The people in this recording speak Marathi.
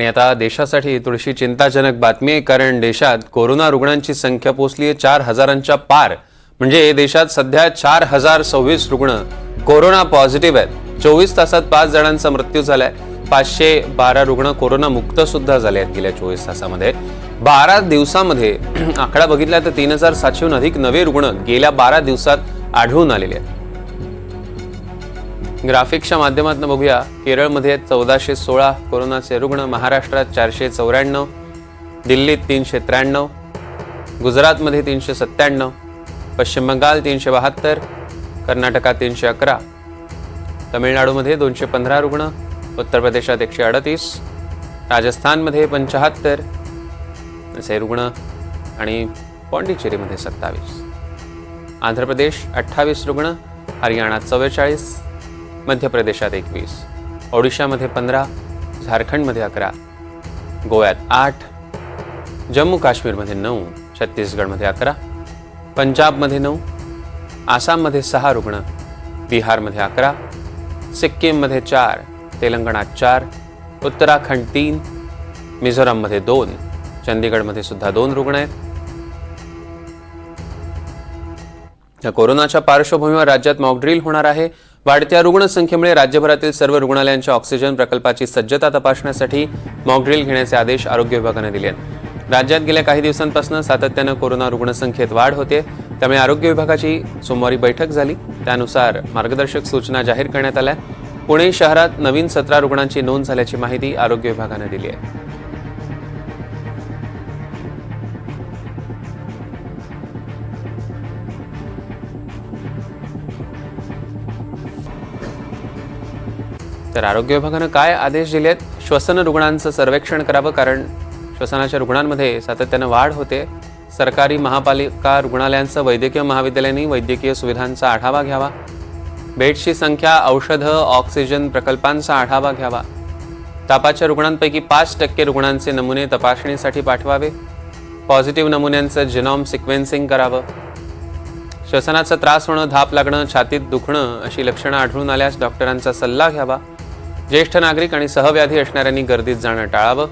आणि आता देशासाठी थोडीशी चिंताजनक बातमी आहे कारण देशात कोरोना रुग्णांची संख्या पोहोचली आहे चार हजारांच्या पार. म्हणजे देशात सध्या चार हजार सव्वीस रुग्ण कोरोना पॉझिटिव्ह आहेत. चोवीस तासात पाच जणांचा मृत्यू झालाय. पाचशे बारा रुग्ण कोरोना मुक्त सुद्धा झाले आहेत गेल्या चोवीस तासामध्ये. बारा दिवसामध्ये आकडा बघितला तर तीन हजार सातशेहून अधिक नवे रुग्ण गेल्या बारा दिवसात आढळून आलेले आहेत. ग्राफिक्सच्या माध्यमातून बघूया केरळमध्ये चौदाशे सोळा कोरोनाचे रुग्ण महाराष्ट्रात चारशे चौऱ्याण्णव दिल्लीत तीनशे त्र्याण्णव गुजरातमध्ये तीनशे सत्त्याण्णव पश्चिम बंगाल तीनशे बहात्तर कर्नाटकात तीनशे अकरा. तमिळनाडूमध्ये दोनशे पंधरा रुग्ण उत्तर प्रदेशात एकशे अडतीस राजस्थानमध्ये पंचाहत्तर असे रुग्ण आणि पॉंडिचेरीमध्ये सत्तावीस. आंध्र प्रदेश अठ्ठावीस रुग्ण हरियाणा चव्वेचाळीस मध्य प्रदेशात एकवीस ओडिशामध्ये पंधरा झारखंडमध्ये अकरा गोव्यात आठ जम्मू काश्मीरमध्ये नऊ छत्तीसगडमध्ये अकरा पंजाबमध्ये नऊ आसाममध्ये सहा रुग्ण बिहारमध्ये अकरा सिक्कीममध्ये चार तेलंगणात चार उत्तराखंड तीन मिझोराममध्ये दोन चंदीगडमध्ये सुद्धा दोन रुग्ण आहेत. या कोरोनाच्या पार्श्वभूमीवर राज्यात मॉकड्रिल होणार आहे. वाढत्या रुग्णसंख्येमुळे राज्यभरातील सर्व रुग्णालयांच्या ऑक्सिजन प्रकल्पाची सज्जता तपासण्यासाठी मॉकड्रिल घेण्याचे आदेश आरोग्य विभागाने दिले आहेत. राज्यात गेल्या काही दिवसांपासून सातत्यानं कोरोना रुग्णसंख्येत वाढ होते. त्यामुळे आरोग्य विभागाची सोमवारी बैठक झाली. त्यानुसार मार्गदर्शक सूचना जाहीर करण्यात आल्या. पुणे शहरात नवीन सतरा रुग्णांची नोंद झाल्याची माहिती आरोग्य विभागाने दिली आहे. तर आरोग्य विभागानं काय आदेश दिलेत? श्वसन रुग्णांचं सर्वेक्षण करावं कारण श्वसनाच्या रुग्णांमध्ये सातत्यानं वाढ होते. सरकारी महापालिका रुग्णालयांचं वैद्यकीय महाविद्यालयांनी वैद्यकीय सुविधांचा आढावा घ्यावा. बेडची संख्या औषधं ऑक्सिजन प्रकल्पांचा आढावा घ्यावा. तापाच्या रुग्णांपैकी पाच टक्के रुग्णांचे नमुने तपासणीसाठी पाठवावे. पॉझिटिव्ह नमुन्यांचं जिनॉम सिक्वेन्सिंग करावं. श्वसनाचा त्रास होणं धाप लागणं छातीत दुखणं अशी लक्षणं आढळून आल्यास डॉक्टरांचा सल्ला घ्यावा. ज्येष्ठ नागरिक आणि सहव्याधी असणाऱ्यांनी गर्दीत जाणं टाळावं.